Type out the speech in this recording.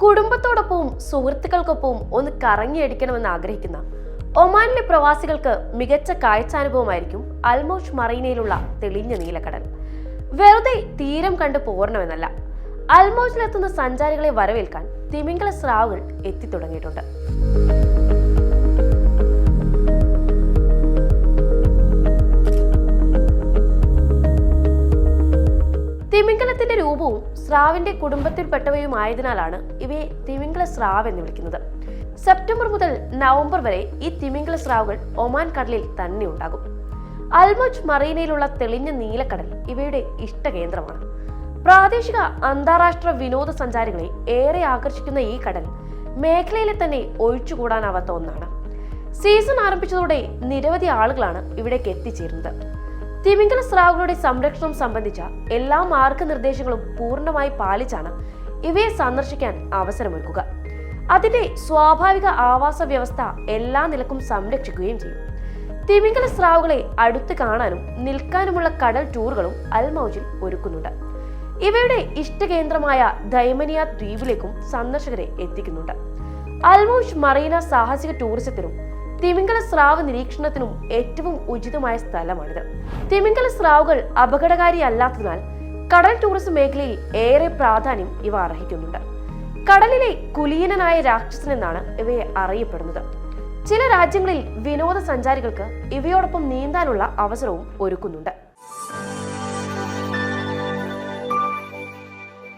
കുടുംബത്തോടൊപ്പവും സുഹൃത്തുക്കൾക്കൊപ്പവും ഒന്ന് കറങ്ങിയടിക്കണമെന്ന് ആഗ്രഹിക്കുന്ന ഒമാനിലെ പ്രവാസികൾക്ക് മികച്ച കാഴ്ചാനുഭവമായിരിക്കും അൽമോഷ് മറീനയിലുള്ള തെളിഞ്ഞ നീലക്കടൽ. വെറുതെ തീരം കണ്ട് പോരണമെന്നല്ല അൽമോഷിലെത്തുന്ന സഞ്ചാരികളെ വരവേൽക്കാൻ തിമിംഗല സ്രാവുകൾ എത്തിത്തുടങ്ങിയിട്ടുണ്ട് തിമിംഗലത്തിന്റെ രൂപവും സ്രാവിന്റെ കുടുംബത്തിൽപ്പെട്ടവയുമായതിനാലാണ് ഇവയെ തിമിംഗല സ്രാവ് എന്ന് വിളിക്കുന്നത്. സെപ്റ്റംബർ മുതൽ നവംബർ വരെ ഈ തിമിംഗല സ്രാവുകൾ ഒമാൻ കടലിൽ തന്നെ ഉണ്ടാകും. അൽമോജ് മറീനയിലുള്ള തെളിഞ്ഞ നീലക്കടൽ ഇവയുടെ ഇഷ്ടകേന്ദ്രമാണ്. പ്രാദേശിക അന്താരാഷ്ട്ര വിനോദസഞ്ചാരികളെ ഏറെ ആകർഷിക്കുന്ന ഈ കടൽ മേഖലയിലെ തന്നെ ഒഴിച്ചുകൂടാനാവാത്ത ഒന്നാണ്. സീസൺ ആരംഭിച്ചതോടെ നിരവധി ആളുകളാണ് ഇവിടേക്ക് എത്തിച്ചേരുന്നത്. തിമിംഗല സ്രാവുകളുടെ സംരക്ഷണം സംബന്ധിച്ച എല്ലാ മാർഗനിർദ്ദേശങ്ങളും പൂർണമായി പാലിച്ചാണ് ഇവയെ സന്ദർശിക്കാൻ അവസരമൊരുക്കുക. അതിന്റെ സ്വാഭാവിക ആവാസ വ്യവസ്ഥ എല്ലാ നിലക്കും സംരക്ഷിക്കുകയും ചെയ്യും. തിമിംഗല സ്രാവുകളെ അടുത്ത് കാണാനും നിൽക്കാനുമുള്ള കടൽ ടൂറുകളും അൽമൌജിൽ ഒരുക്കുന്നുണ്ട്. ഇവയുടെ ഇഷ്ടകേന്ദ്രമായ ദൈമനിയ ദ്വീപിലേക്കും സന്ദർശകരെ എത്തിക്കുന്നുണ്ട്. അൽമൌഷ് മറീന സാഹസിക ടൂറിസത്തിനും തിമിംഗല സ്രാവ് നിരീക്ഷണത്തിനും ഏറ്റവും ഉചിതമായ സ്ഥലമാണിത്. തിമിംഗല സ്രാവുകൾ അപകടകാരിയല്ലാത്തതിനാൽ കടൽ ടൂറിസം മേഖലയിൽ ഏറെ പ്രാധാന്യം ഇവ അർഹിക്കുന്നുണ്ട്. കടലിലെ കുലീനനായ രാക്ഷസൻ എന്നാണ് ഇവയെ അറിയപ്പെടുന്നത്. ചില രാജ്യങ്ങളിൽ വിനോദസഞ്ചാരികൾക്ക് ഇവയോടൊപ്പം നീന്താനുള്ള അവസരവും ഒരുക്കുന്നുണ്ട്.